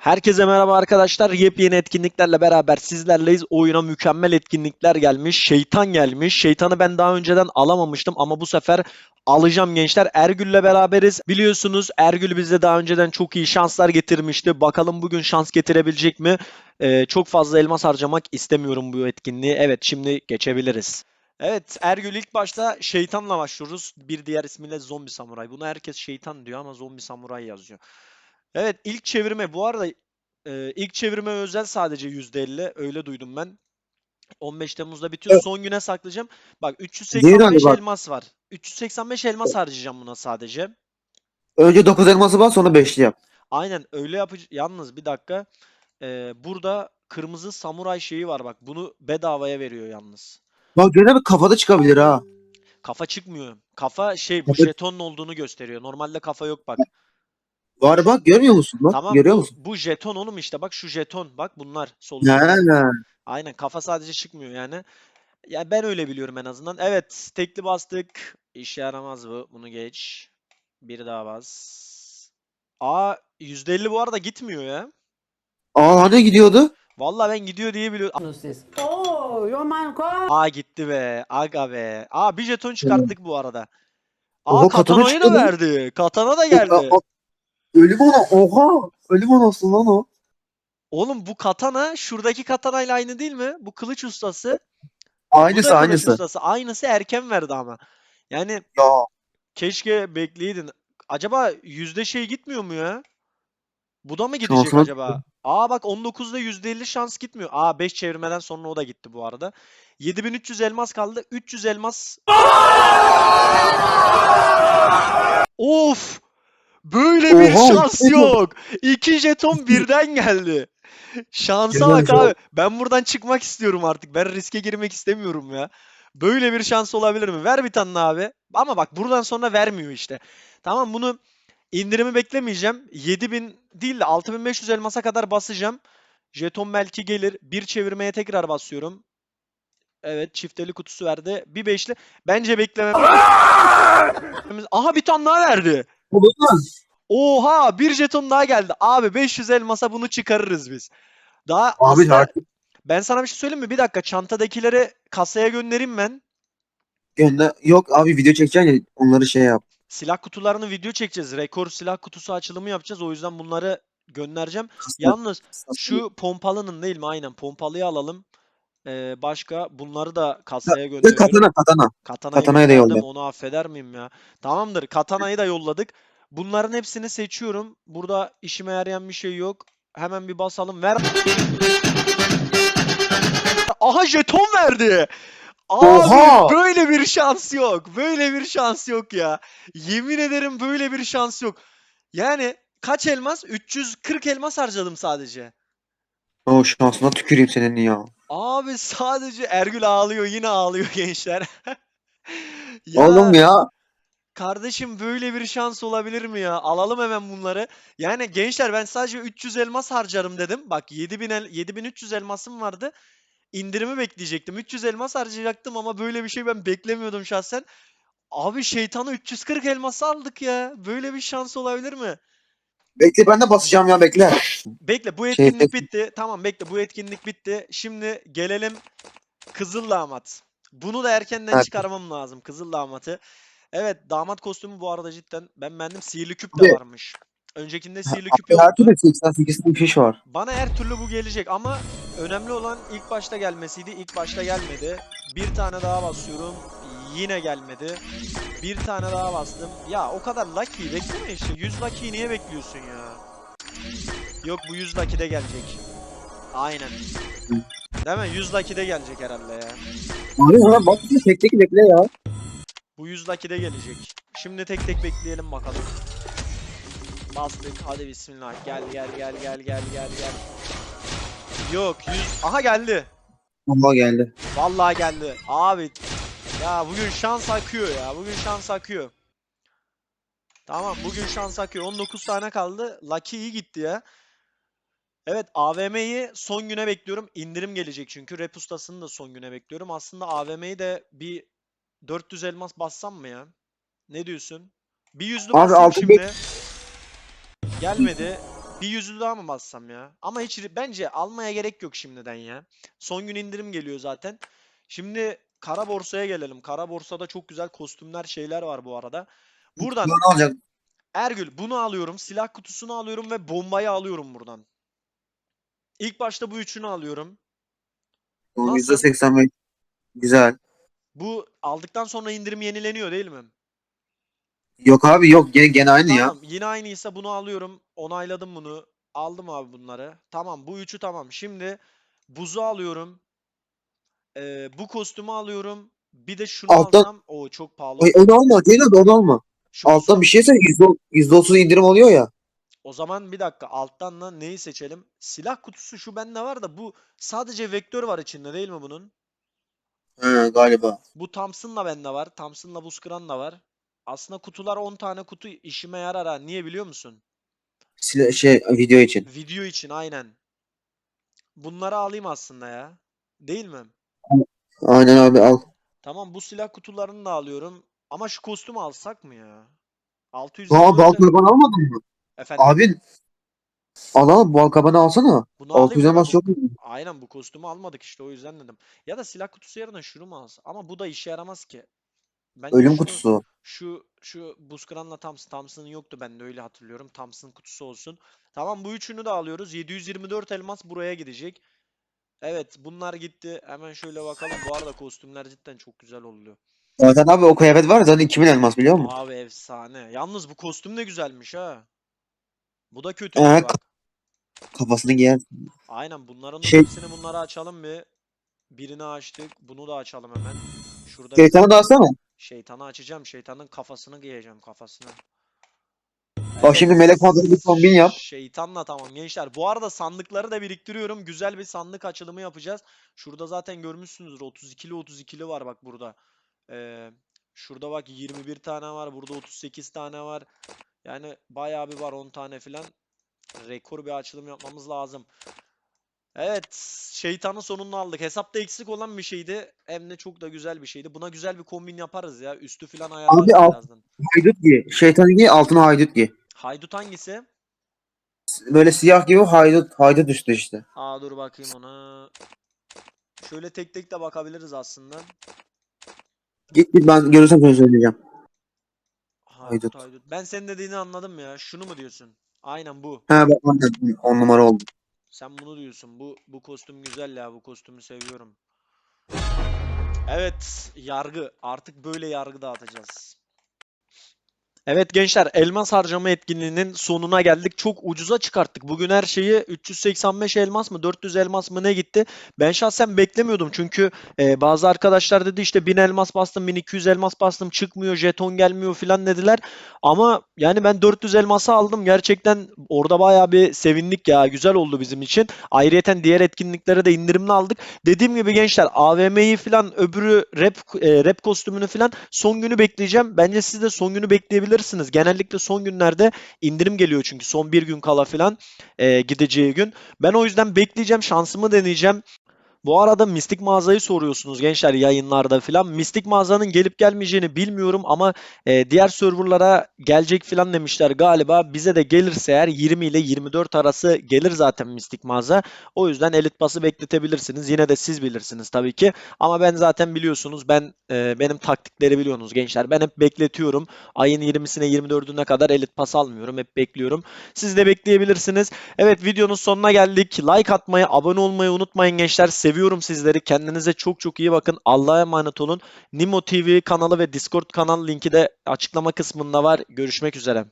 Herkese merhaba arkadaşlar. Yepyeni etkinliklerle beraber sizlerleyiz. Oyuna mükemmel etkinlikler gelmiş. Şeytan gelmiş. Şeytanı ben daha önceden alamamıştım ama bu sefer alacağım gençler. Ergül'le beraberiz. Biliyorsunuz Ergül bize daha önceden çok iyi şanslar getirmişti. Bakalım bugün şans getirebilecek mi? Ee, çok fazla elmas harcamak istemiyorum bu etkinliği. Evet şimdi geçebiliriz. Evet Ergül ilk başta şeytanla başlıyoruz. Bir diğer ismiyle zombi samuray. Buna herkes şeytan diyor ama zombi samuray yazıyor. Evet ilk çevirme bu arada e, ilk çevirme özel sadece %50 öyle duydum ben. 15 Temmuz'da bitiyor. Evet. Son güne saklayacağım. Bak Değil 385 galiba. elmas var. 385 elmas harcayacağım buna sadece. Önce 9 elması bas sonra 5'li yap. Aynen öyle yapacağım. Yalnız bir dakika. Ee, burada kırmızı samuray şeyi var bak. Bunu bedavaya veriyor yalnız. Bak gene bir kafada çıkabilir ha. Kafa çıkmıyor. Kafa şey bu Kafa- jetonun olduğunu gösteriyor. Normalde kafa yok bak. Var bak görmüyor musun lan? Tamam Görüyor bu, musun? bu jeton oğlum işte bak şu jeton. Bak bunlar sol Ne ne? Aynen kafa sadece çıkmıyor yani. Ya ben öyle biliyorum en azından. Evet tekli bastık. İşe yaramaz bu. Bunu geç. Bir daha bas. Aa %50 bu arada gitmiyor ya. Aa hani gidiyordu? Vallahi ben gidiyor diye biliyorum. Oh, my god. Aa gitti be. Aga be. Aa bir jeton çıkarttık bu arada. Aa Oha, katana katanayı da verdi. Katana da geldi. Ölüm ona. Oha. Ölüm anasın lan o. Oğlum bu katana şuradaki katanayla aynı değil mi? Bu kılıç ustası. Bu Aynısı da kılıç aynısı. ustası. Aynısı erken verdi ama. Yani Ya. Keşke bekleydin. Acaba yüzde şey gitmiyor mu ya? Bu da mı gidecek Şansına acaba? Aa bak 19'da %50 şans gitmiyor. Aa 5 çevirmeden sonra o da gitti bu arada. 7300 elmas kaldı. 300 elmas. Of! Böyle bir Oha, şans oha. yok. İki jeton birden geldi. Şansa Güzel bak abi. Ben buradan çıkmak istiyorum artık. Ben riske girmek istemiyorum ya. Böyle bir şans olabilir mi? Ver bir tane abi. Ama bak buradan sonra vermiyor işte. Tamam bunu indirimi beklemeyeceğim. 7000 değil de 6500 elmasa kadar basacağım. Jeton belki gelir. Bir çevirmeye tekrar basıyorum. Evet çifteli kutusu verdi. Bir beşli. Bence beklemem. Aha bir tane daha verdi. Oha bir jeton daha geldi. Abi 500 elmasa bunu çıkarırız biz. Daha Abi aslında artık ben sana bir şey söyleyeyim mi? Bir dakika çantadakileri kasaya göndereyim ben. gönder. Yok abi video çekeceksin ya onları şey yap. Silah kutularını video çekeceğiz. Rekor silah kutusu açılımı yapacağız. O yüzden bunları göndereceğim. Yalnız şu pompalının değil mi? Aynen pompalıyı alalım. Ee, başka bunları da kasaya gönderiyorum. katana katana. Katana'yı Katana'yı da gönderdim, yolla. Onu affeder miyim ya? Tamamdır. Katana'yı da yolladık. Bunların hepsini seçiyorum. Burada işime yarayan bir şey yok. Hemen bir basalım. Ver. Aha jeton verdi. Abi Oha! böyle bir şans yok. Böyle bir şans yok ya. Yemin ederim böyle bir şans yok. Yani kaç elmas? 340 elmas harcadım sadece. O şansına tüküreyim senin ya. Abi sadece Ergül ağlıyor. Yine ağlıyor gençler. Ya Oğlum ya. Kardeşim böyle bir şans olabilir mi ya? Alalım hemen bunları. Yani gençler ben sadece 300 elmas harcarım dedim. Bak 7000 el, 7300 elmasım vardı. İndirimi bekleyecektim. 300 elmas harcayacaktım ama böyle bir şey ben beklemiyordum şahsen. Abi şeytanı 340 elmas aldık ya. Böyle bir şans olabilir mi? Bekle ben de basacağım ya bekle. Bekle bu Şey, etkinlik bitti. Tamam bekle bu etkinlik bitti. Şimdi gelelim Kızıl Damat. Bunu da erkenden Evet. çıkarmam lazım Kızıl Damat'ı. Evet damat kostümü bu arada cidden ben beğendim. Sihirli küp de Abi- varmış. Öncekinde sihirli küp Her yoktu. türlü 88 bir fiş var. Bana her türlü bu gelecek ama önemli olan ilk başta gelmesiydi. İlk başta gelmedi. Bir tane daha basıyorum. Yine gelmedi. Bir tane daha bastım. Ya o kadar lucky bekleme işte. 100 lucky niye bekliyorsun ya? Yok bu 100 lucky de gelecek. Aynen. Değil mi? 100 lucky de gelecek herhalde ya. Abi hemen bak tek tek bekle ya. Bu 100 lucky de gelecek. Şimdi tek tek bekleyelim bakalım. Bastık. Hadi bismillah. Gel gel gel gel gel gel gel. Yok 100. Aha geldi. Allah geldi. Vallahi geldi. Abi ya bugün şans akıyor ya. Bugün şans akıyor. Tamam bugün şans akıyor. 19 tane kaldı. Lucky iyi gitti ya. Evet AVM'yi son güne bekliyorum. İndirim gelecek çünkü. Rap ustasını da son güne bekliyorum. Aslında AVM'yi de bir 400 elmas bassam mı ya? Ne diyorsun? Bir yüzlü Abi basayım altı şimdi. Gelmedi. Bir yüzü daha mı bassam ya? Ama hiç bence almaya gerek yok şimdiden ya. Son gün indirim geliyor zaten. Şimdi kara borsaya gelelim. Kara borsada çok güzel kostümler şeyler var bu arada. Buradan? Ergül bunu alıyorum. Silah kutusunu alıyorum ve bombayı alıyorum buradan. İlk başta bu üçünü alıyorum. Nasıl? Seksen beş. Güzel. Bu aldıktan sonra indirim yenileniyor değil mi? Yok abi yok gene, gene aynı ya. Tamam yine aynıysa bunu alıyorum. Onayladım bunu. Aldım abi bunları. Tamam bu üçü tamam. Şimdi buzu alıyorum. Ee, bu kostümü alıyorum. Bir de şunu Altta- alsam. O çok pahalı. Ay, onu alma Ceylan onu alma. Şu Altta buzu- bir şeyse yüzde, yüzde otuz indirim oluyor ya. O zaman bir dakika alttan da neyi seçelim? Silah kutusu şu bende var da bu sadece vektör var içinde değil mi bunun? He galiba. Bu Thompson'la bende var. Thompson'la Buskıran da var. Aslında kutular 10 tane kutu işime yarar ha. Niye biliyor musun? Sile, şey video için. Video için aynen. Bunları alayım aslında ya. Değil mi? Aynen abi al. Tamam bu silah kutularını da alıyorum. Ama şu kostümü alsak mı ya? 600 Aa balkabanı almadın mı? Efendim Abi al al balkabanı alsana. bunu alayım 600 mı? elmas Bu- yok mu? Aynen bu kostümü almadık işte o yüzden dedim. Ya da silah kutusu yerine şunu mu alsa? Ama bu da işe yaramaz ki. Bence Ölüm şunu- kutusu. Şu şu Buskran'la Thompson. Thompson'ın yoktu ben de öyle hatırlıyorum. Thompson kutusu olsun. Tamam bu üçünü de alıyoruz. 724 elmas buraya gidecek. Evet bunlar gitti. Hemen şöyle bakalım. Bu arada kostümler cidden çok güzel oluyor. Zaten abi o kıyafet var zaten 2000 elmas biliyor musun? Abi efsane. Yalnız bu kostüm de güzelmiş ha. Bu da kötü Ee, bak. Kafasını giyer. Aynen bunların Şey- hepsini bunları açalım bir. Birini açtık. Bunu da açalım hemen. Şurada bir Şeytanı da alsana. şeytanı açacağım. Şeytanın kafasını giyeceğim kafasına. Bak şimdi melek fazla bir kombin yap. Şeytanla tamam gençler. Bu arada sandıkları da biriktiriyorum. Güzel bir sandık açılımı yapacağız. Şurada zaten görmüşsünüzdür. 32'li 32'li var bak burada. Ee, şurada bak 21 tane var. Burada 38 tane var. Yani bayağı bir var 10 tane filan. Rekor bir açılım yapmamız lazım. Evet, şeytanın sonunu aldık. Hesapta eksik olan bir şeydi. Hem de çok da güzel bir şeydi. Buna güzel bir kombin yaparız ya. Üstü filan ayarlarız al. birazdan. Haydut giy. Şeytanı giy altına haydut giy. Haydut hangisi? Böyle siyah gibi haydut haydut üstü işte. Aa dur bakayım ona. Şöyle tek tek de bakabiliriz aslında. Git git ben görürsem sana söyleyeceğim. Haydut Haydut. haydut. Ben senin dediğini anladım ya. Şunu mu diyorsun? Aynen bu. He bak aynen, on numara oldu. Sen bunu diyorsun. Bu bu kostüm güzel ya. Bu kostümü seviyorum. Evet, yargı. Artık böyle yargı dağıtacağız. Evet gençler, elmas harcama etkinliğinin sonuna geldik. Çok ucuza çıkarttık. Bugün her şeyi 385 elmas mı, 400 elmas mı ne gitti? Ben şahsen beklemiyordum çünkü e, bazı arkadaşlar dedi işte 1000 elmas bastım, 1200 elmas bastım, çıkmıyor, jeton gelmiyor filan dediler. Ama yani ben 400 elması aldım. Gerçekten orada bayağı bir sevindik ya. Güzel oldu bizim için. Ayrıyeten diğer etkinliklere de indirimli aldık. Dediğim gibi gençler AVM'yi falan öbürü rap e, rap kostümünü falan son günü bekleyeceğim. Bence siz de son günü bekleyebilirsiniz. Genellikle son günlerde indirim geliyor çünkü son bir gün kala falan e, gideceği gün. Ben o yüzden bekleyeceğim, şansımı deneyeceğim. Bu arada Mistik mağazayı soruyorsunuz gençler yayınlarda falan. Mistik mağazanın gelip gelmeyeceğini bilmiyorum ama e, diğer serverlara gelecek falan demişler galiba. Bize de gelirse eğer 20 ile 24 arası gelir zaten Mistik mağaza. O yüzden elit pası bekletebilirsiniz. Yine de siz bilirsiniz tabii ki. Ama ben zaten biliyorsunuz ben e, benim taktikleri biliyorsunuz gençler. Ben hep bekletiyorum. Ayın 20'sine 24'üne kadar elit pas almıyorum. Hep bekliyorum. Siz de bekleyebilirsiniz. Evet videonun sonuna geldik. Like atmayı, abone olmayı unutmayın gençler. Seviyorum sizleri. Kendinize çok çok iyi bakın. Allah'a emanet olun. Nimo TV kanalı ve Discord kanal linki de açıklama kısmında var. Görüşmek üzere.